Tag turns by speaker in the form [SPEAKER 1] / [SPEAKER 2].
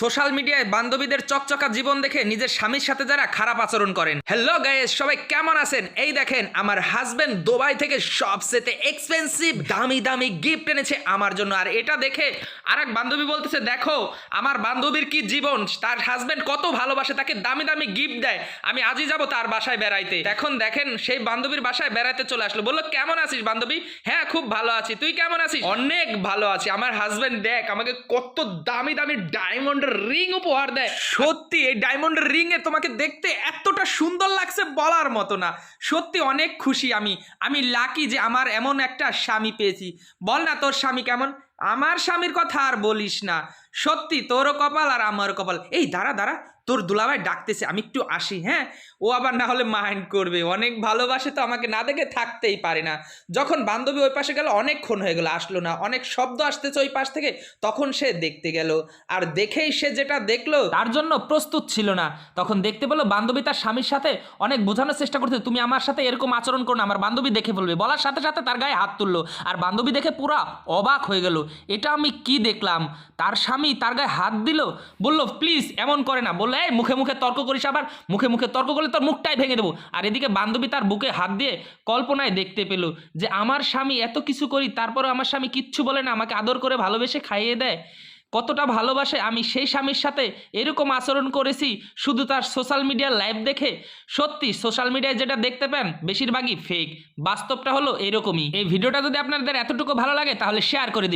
[SPEAKER 1] Social মিডিয়ায় বান্ধবীদের চকচকা জীবন দেখে নিজের স্বামীর সাথে যারা খারাপ আচরণ করেন। হ্যালো গাইস সবাই কেমন আছেন? এই দেখেন, আমার হাজবেন্ড দুবাই থেকে সবচেয়ে এক্সপেন্সিভ দামি দামি গিফট এনেছে আমার জন্য। আর এটা দেখে আর এক বান্ধবী বলতেছে, দেখো, আমার বান্ধবীর কি জীবন? তার হাজবেন্ড কত ভালোবাসে, তাকে দামি দামি গিফট দেয়। আমি আজই যাব তার বাসায় বেড়াইতে। এখন দেখেন, সেই বান্ধবীর বাসায় বেড়াইতে চলে আসলো। বলল, কেমন আছিস বান্ধবী? হ্যাঁ খুব ভালো আছি। তুই কেমন আছিস? অনেক ভালো আছি। আমার হাজবেন্ড দেখ, আমাকে কত দামি দামি ডায়মন্ডের রিং উপহার দেয়। সত্যি, এই ডায়মন্ডের রিংয়ে তোমাকে দেখতে এতটা সুন্দর লাগছে বলার মতো না। সত্যি অনেক খুশি আমি। আমি লাকি যে আমার এমন একটা স্বামী পেয়েছি। বল না তোর স্বামী কেমন? আমার স্বামীর কথা আর বলিস না। সত্যি তোরও কপাল আর আমার কপাল। এই দাঁড়া দাঁড়া। তোর দুলাভাই ডাকতেছে, আমি একটু আসি হ্যাঁ? ও আবার না হলে মাইন্ড করবে। অনেক ভালোবাসে তো আমাকে না দেখে থাকতেই পারে না। যখন বান্ধবী ওই পাশে গেল, অনেকক্ষণ হয়ে গেল, আসলো না। অনেক শব্দ আসতেছে ওই পাশ থেকে, তখন সে দেখতে গেল। আর দেখেই সে যেটা দেখল, তার জন্য প্রস্তুত ছিল না। তখন দেখতে পেল বান্ধবী তার স্বামীর সাথে অনেক বোঝানোর চেষ্টা করতে তুমি আমার সাথে এরকম আচরণ করো না, আমার বান্ধবী দেখে বলবে। বলার সাথে সাথে তার গায়ে হাত তুললো। আর বান্ধবী দেখে পুরা অবাক হয়ে গেল, এটা আমি কি দেখলাম? তার স্বামী তার গায়ে হাত দিল, বলল, প্লিজ, এমন করে না। বলল এই মুখে মুখে তর্ক করিস আবার, মুখে মুখে তর্ক করলে তোর মুখটাই ভেঙে দেবো। আর এদিকে বান্ধবী তার বুকে হাত দিয়ে কল্পনায় দেখতে পেল যে আমার স্বামী এত কিছু করি তারপরে আমার স্বামী কিচ্ছু বলে না, আমাকে আদর করে ভালোবেসে খাইয়ে দেয়। কতটা ভালোবাসে আমি সেই স্বামীর সাথে এরকম আচরণ করেছি, শুধু তার সোশ্যাল মিডিয়ার লাইভ দেখে। সত্যি সোশ্যাল মিডিয়ায় যেটা দেখতে পান, বেশিরভাগই ফেক বাস্তবটা হলো এরকমই। এই ভিডিওটা যদি আপনাদের এতটুকু ভালো লাগে, তাহলে শেয়ার করে দিবে।